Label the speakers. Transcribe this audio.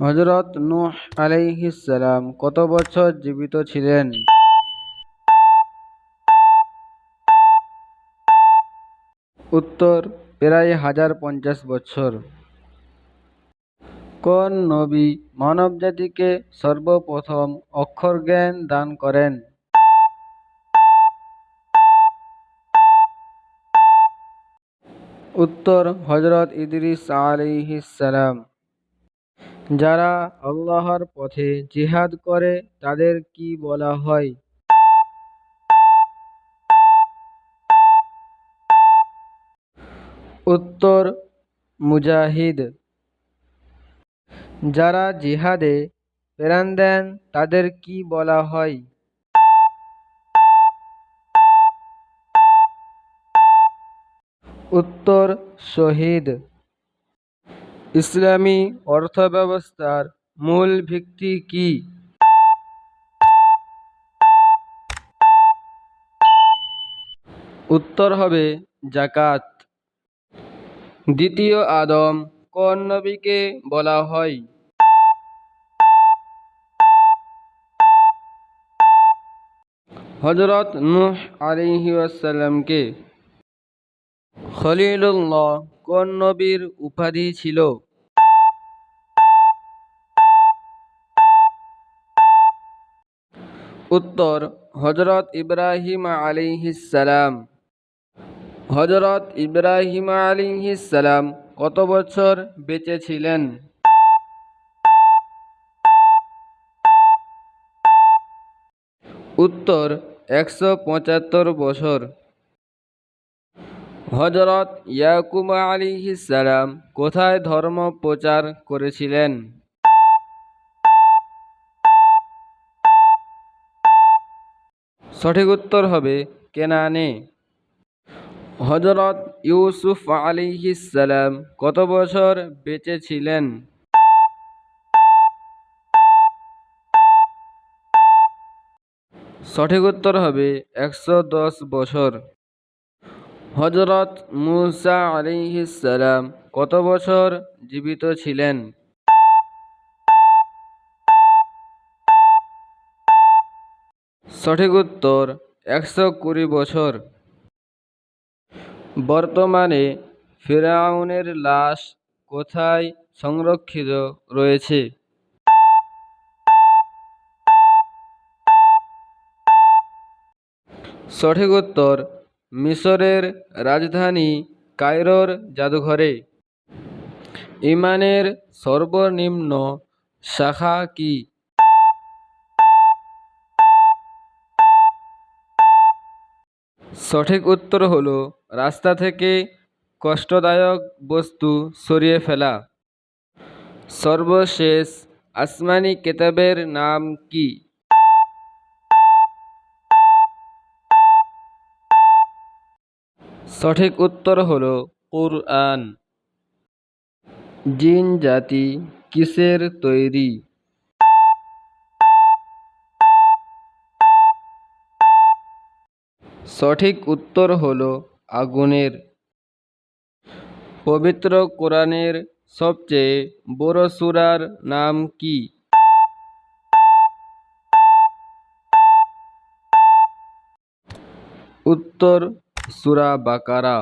Speaker 1: হজরত নূহ আলাইহিসসালাম কত বছর জীবিত ছিলেন? উত্তর, প্রায় হাজার পঞ্চাশ বছর। কোন নবী মানবজাতিকে সর্বপ্রথম অক্ষরজ্ঞান দান করেন? উত্তর হজরত ইদ্রিস আলাইহিসসালাম যারা আল্লাহর পথে জিহাদ করে, তাদের কি বলা হয়? উত্তর, মুজাহিদ। যারা জিহাদে প্রাণ দেন, তাদের কি বলা হয়? উত্তর, শহীদ। ইসলামী অর্থব্যবস্থার মূল ভিত্তি কি? উত্তর হবে জাকাত। দ্বিতীয় আদম কোন নবীকে বলা হয়? হজরত নূহ আলাইহি ওয়াসাল্লামকে। খলিলুল্লাহ কোন নবীর উপাধি ছিল? উত্তর হজরত ইব্রাহিম আলিহিসালাম হজরত ইব্রাহিম আলিহিসালাম কত বছর বেঁচে ছিলেন? উত্তর, একশো পঁচাত্তর বছর। হজরত ইয়াকুব আলিহিসালাম কোথায় ধর্ম প্রচার করেছিলেন? সঠিক উত্তর হবে কেনানে। হজরত ইউসুফ আলিহিসালাম কত বছর বেঁচে ছিলেন? সঠিক উত্তর হবে একশো দশ বছর। হজরত মুসা আলিহিসালাম কত বছর জীবিত ছিলেন? সঠিক উত্তর একশো কুড়ি বছর। বর্তমানে ফেরাউনের লাশ কোথায় সংরক্ষিত রয়েছে? সঠিক উত্তর, মিশরের রাজধানী কায়রোর জাদুঘরে। ইমানের সর্বনিম্ন শাখা কি? সঠিক উত্তর হলো, রাস্তা থেকে কষ্টদায়ক বস্তু সরিয়ে ফেলা। সর্বশেষ আসমানি কেতাবের নাম কি? সঠিক উত্তর হলো, কুরআন। জিন জাতি কিসের তৈরি? সঠিক উত্তর হল আগুনের। পবিত্র কোরআনের সবচেয়ে বড় সুরার নাম কি? উত্তর সুরা বাকারা।